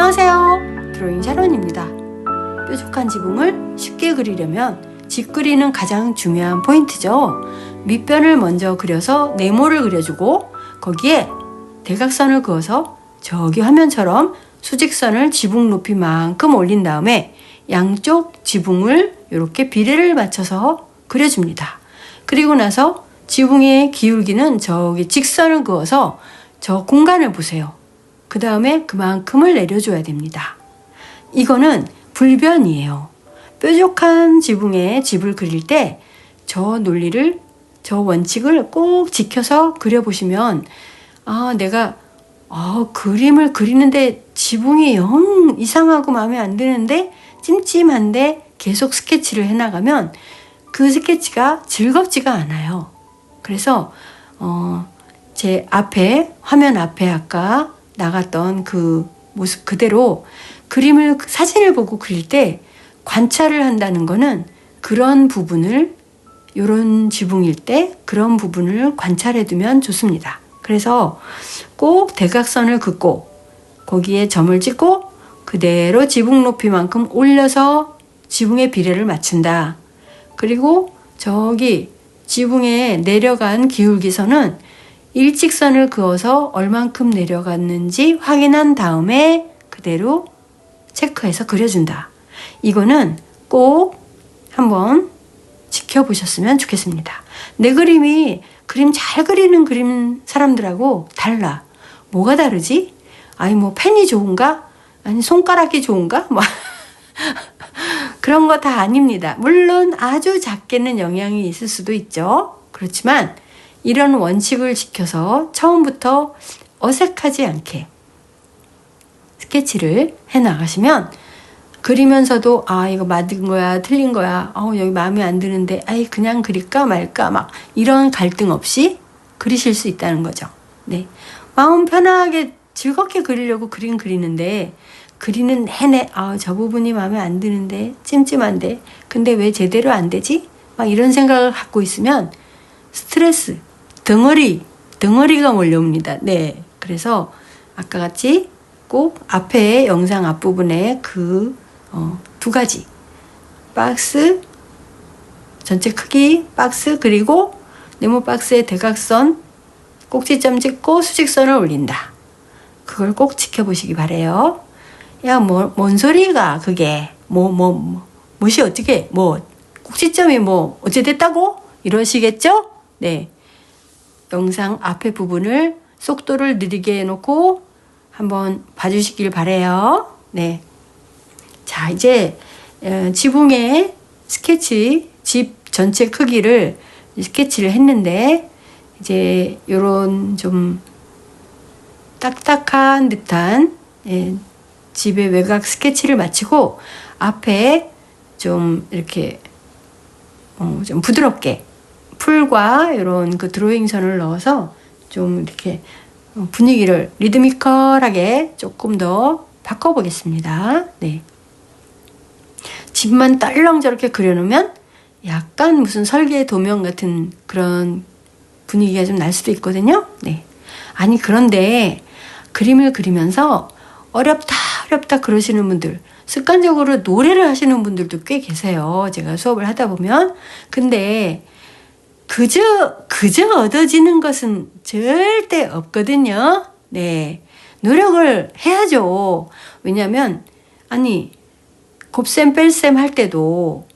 안녕하세요. 드로잉 샤론입니다. 뾰족한 지붕을 쉽게 그리려면 집 그리는 가장 중요한 포인트죠. 밑변을 먼저 그려서 네모를 그려주고 거기에 대각선을 그어서 저기 화면처럼 수직선을 지붕 높이만큼 올린 다음에 양쪽 지붕을 이렇게 비례를 맞춰서 그려줍니다. 그리고 나서 지붕의 기울기는 저기 직선을 그어서 저 공간을 보세요. 그 다음에 그만큼을 내려줘야 됩니다. 이거는 불변이에요. 뾰족한 지붕에 집을 그릴 때 저 논리를, 저 원칙을 꼭 지켜서 그려보시면, 아, 내가, 아, 그림을 그리는데 지붕이 영 이상하고 마음에 안 드는데, 찜찜한데 계속 스케치를 해나가면 그 스케치가 즐겁지가 않아요. 그래서, 어, 제 앞에, 화면 앞에 아까 나갔던 그 모습 그대로 그림을, 사진을 보고 그릴 때 관찰을 한다는 거는 그런 부분을 요런 지붕일 때 그런 부분을 관찰해 두면 좋습니다. 그래서 꼭 대각선을 긋고 거기에 점을 찍고 그대로 지붕 높이만큼 올려서 지붕의 비례를 맞춘다. 그리고 저기 지붕에 내려간 기울기선은 일직선을 그어서 얼만큼 내려갔는지 확인한 다음에 그대로 체크해서 그려준다. 이거는 꼭 한번 지켜보셨으면 좋겠습니다. 내 그림이 그림 잘 그리는 그림 사람들하고 달라. 뭐가 다르지? 아니, 뭐, 펜이 좋은가? 아니, 손가락이 좋은가? 뭐. 그런 거 다 아닙니다. 물론 아주 작게는 영향이 있을 수도 있죠. 그렇지만 이런 원칙을 지켜서 처음부터 어색하지 않게 스케치를 해 나가시면 그리면서도 아 이거 맞은 거야 틀린 거야 어 여기 마음에 안 드는데 아이 그냥 그릴까 말까 막 이런 갈등 없이 그리실 수 있다는 거죠. 네 마음 편하게 즐겁게 그리려고 그림 그리는데 그리는 내내 아 저 부분이 마음에 안 드는데 찜찜한데 근데 왜 제대로 안 되지? 막 이런 생각을 갖고 있으면 스트레스 덩어리 덩어리가 몰려옵니다. 네 그래서 아까 같이 꼭 앞에 영상 앞부분에 그 어, 두 가지. 박스, 전체 크기, 박스, 그리고 네모 박스의 대각선, 꼭지점 찍고 수직선을 올린다. 그걸 꼭 지켜보시기 바래요. 야, 뭐, 뭔 소리가, 그게. 뭐, 뭐, 뭐, 무엇이 어떻게, 뭐, 꼭지점이 뭐, 어찌 됐다고? 이러시겠죠? 네. 영상 앞에 부분을 속도를 느리게 해놓고 한번 봐주시길 바래요. 네. 자, 이제 어, 지붕의 스케치, 집 전체 크기를 스케치를 했는데 이제 요런 좀 딱딱한 듯한 예, 집의 외곽 스케치를 마치고 앞에 좀 이렇게 어, 좀 부드럽게 풀과 이런 그 드로잉 선을 넣어서 좀 이렇게 분위기를 리드미컬하게 조금 더 바꿔보겠습니다. 네. 집만 딸렁 저렇게 그려놓으면 약간 무슨 설계 도면 같은 그런 분위기가 좀 날 수도 있거든요. 네. 아니, 그런데 그림을 그리면서 어렵다, 어렵다 그러시는 분들, 습관적으로 노래를 하시는 분들도 꽤 계세요. 제가 수업을 하다 보면. 근데 그저, 그저 얻어지는 것은 절대 없거든요. 네. 노력을 해야죠. 왜냐면, 아니, 곱셈 뺄셈 할 때도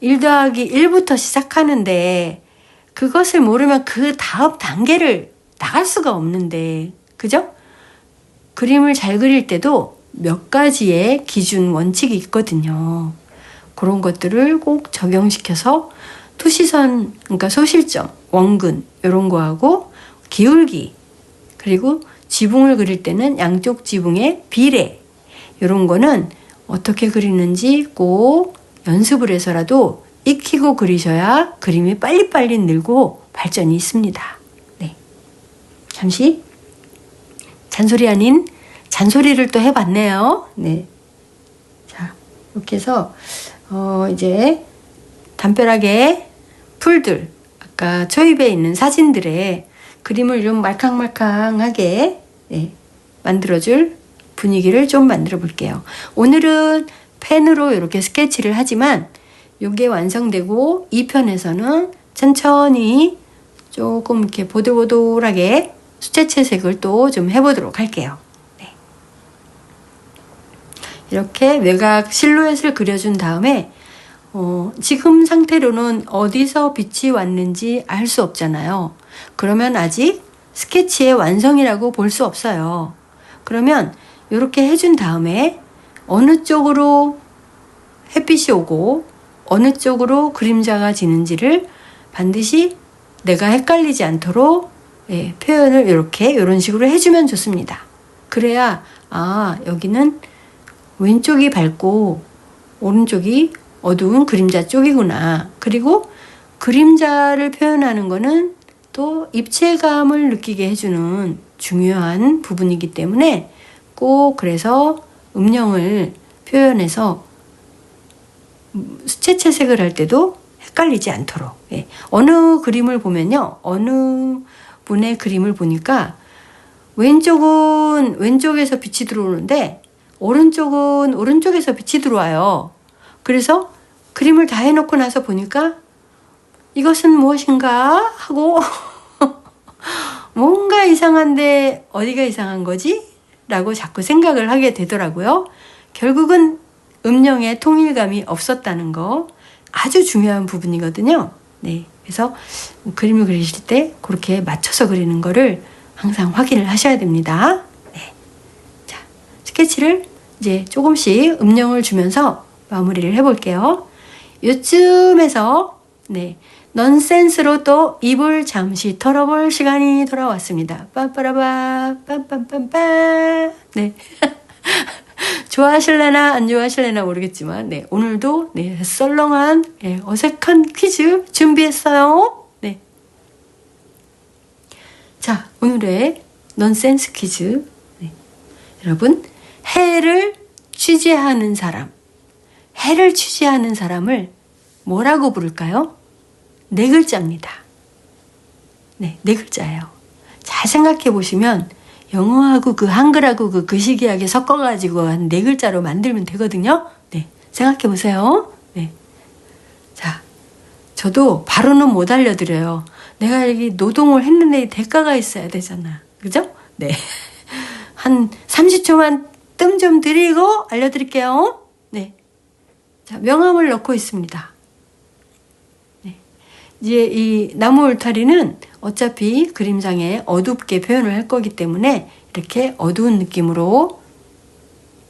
1 더하기 1부터 시작하는데 그것을 모르면 그 다음 단계를 나갈 수가 없는데 그죠? 그림을 잘 그릴 때도 몇 가지의 기준 원칙이 있거든요. 그런 것들을 꼭 적용시켜서 투시선 그러니까 소실점, 원근 이런 거하고 기울기 그리고 지붕을 그릴 때는 양쪽 지붕의 비례 이런 거는 어떻게 그리는지 꼭 연습을 해서라도 익히고 그리셔야 그림이 빨리빨리 늘고 발전이 있습니다. 네. 잠시 잔소리 아닌 잔소리를 또 해봤네요. 네. 자, 이렇게 해서, 어, 이제 담벼락에 풀들, 아까 초입에 있는 사진들에 그림을 좀 말캉말캉하게 네, 만들어줄 분위기를 좀 만들어 볼게요. 오늘은 펜으로 이렇게 스케치를 하지만 이게 완성되고 2편에서는 천천히 조금 이렇게 보들보들하게 수채 채색을 또 좀 해보도록 할게요. 네. 이렇게 외곽 실루엣을 그려준 다음에 어, 지금 상태로는 어디서 빛이 왔는지 알 수 없잖아요. 그러면 아직 스케치의 완성이라고 볼 수 없어요. 그러면 이렇게 해준 다음에 어느 쪽으로 햇빛이 오고 어느 쪽으로 그림자가 지는지를 반드시 내가 헷갈리지 않도록 예, 표현을 이렇게 이런 식으로 해주면 좋습니다. 그래야 아 여기는 왼쪽이 밝고 오른쪽이 어두운 그림자 쪽이구나. 그리고 그림자를 표현하는 거는 또 입체감을 느끼게 해주는 중요한 부분이기 때문에 꼭 그래서 음영을 표현해서 수채 채색을 할 때도 헷갈리지 않도록 예. 어느 그림을 보면요 어느 분의 그림을 보니까 왼쪽은 왼쪽에서 빛이 들어오는데 오른쪽은 오른쪽에서 빛이 들어와요. 그래서 그림을 다 해놓고 나서 보니까 이것은 무엇인가 하고 뭔가 이상한데 어디가 이상한 거지? 라고 자꾸 생각을 하게 되더라고요. 결국은 음영의 통일감이 없었다는 거 아주 중요한 부분이거든요. 네. 그래서 그림을 그리실 때 그렇게 맞춰서 그리는 거를 항상 확인을 하셔야 됩니다. 네. 자, 스케치를 이제 조금씩 음영을 주면서 마무리를 해볼게요. 요쯤에서, 네. 넌센스로 또 입을 잠시 털어볼 시간이 돌아왔습니다. 빰빠라바, 빰빰빰빰. 네. 좋아하실래나 안 좋아하실래나 모르겠지만, 네. 오늘도, 네. 썰렁한, 네, 어색한 퀴즈 준비했어요. 네. 자, 오늘의 넌센스 퀴즈. 네. 여러분, 해를 취재하는 사람. 해를 취재하는 사람을 뭐라고 부를까요? 네 글자입니다. 네, 네 글자예요. 잘 생각해 보시면 영어하고 그 한글하고 그 그시기하게 섞어가지고 한 네 글자로 만들면 되거든요. 네, 생각해 보세요. 네. 자, 저도 바로는 못 알려드려요. 내가 여기 노동을 했는데 대가가 있어야 되잖아. 그죠? 네. 한 30초만 뜸 좀 들이고 알려드릴게요. 네. 자, 명암을 넣고 있습니다. 네. 이제 이 나무 울타리는 어차피 그림상에 어둡게 표현을 할 거기 때문에 이렇게 어두운 느낌으로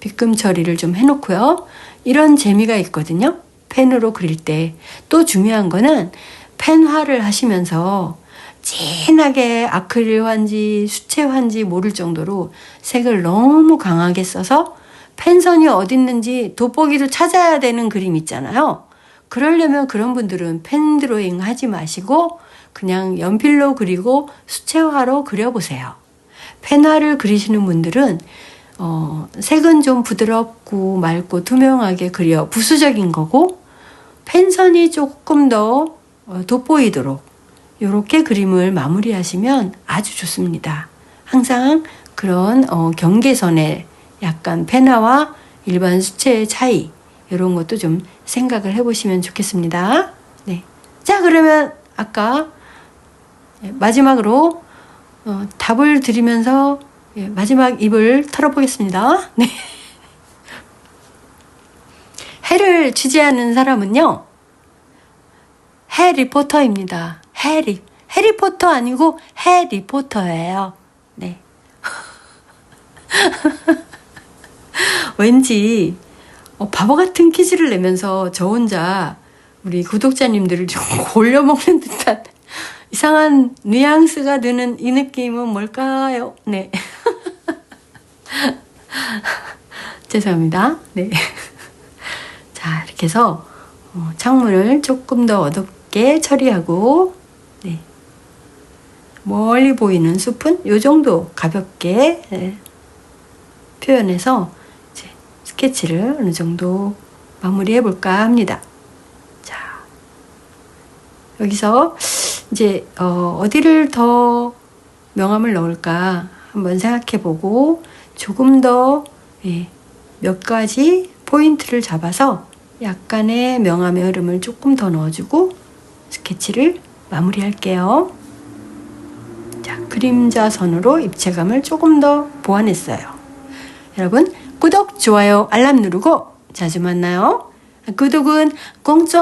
빗금 처리를 좀 해놓고요. 이런 재미가 있거든요. 펜으로 그릴 때. 또 중요한 거는 펜화를 하시면서 진하게 아크릴화인지 수채화인지 모를 정도로 색을 너무 강하게 써서 펜선이 어딨는지 돋보기도 찾아야 되는 그림 있잖아요. 그러려면 그런 분들은 펜 드로잉 하지 마시고 그냥 연필로 그리고 수채화로 그려보세요. 펜화를 그리시는 분들은 어, 색은 좀 부드럽고 맑고 투명하게 그려 부수적인 거고 펜선이 조금 더 어, 돋보이도록 이렇게 그림을 마무리하시면 아주 좋습니다. 항상 그런 어, 경계선에 약간 펜화와 일반 수채의 차이 이런 것도 좀 생각을 해보시면 좋겠습니다. 네. 자 그러면 아까 예, 마지막으로 어, 답을 드리면서 예, 마지막 입을 털어보겠습니다. 네. 해를 취재하는 사람은요, 해 리포터입니다. 해리. 해리포터 아니고 해 리포터예요. 네. 왠지 어, 바보 같은 퀴즈를 내면서 저 혼자 우리 구독자님들을 좀 골려먹는 듯한 이상한 뉘앙스가 드는 이 느낌은 뭘까요? 네. 죄송합니다. 네. 자, 이렇게 해서 어, 창문을 조금 더 어둡게 처리하고, 네. 멀리 보이는 숲은 요 정도 가볍게 네. 표현해서 스케치를 어느 정도 마무리해 볼까 합니다. 자, 여기서 이제 어, 어디를 더 명암을 넣을까 한번 생각해 보고 조금 더 예, 몇 가지 포인트를 잡아서 약간의 명암의 흐름을 조금 더 넣어주고 스케치를 마무리할게요. 자, 그림자 선으로 입체감을 조금 더 보완했어요. 여러분, 구독, 좋아요, 알람 누르고 자주 만나요. 구독은 공짜!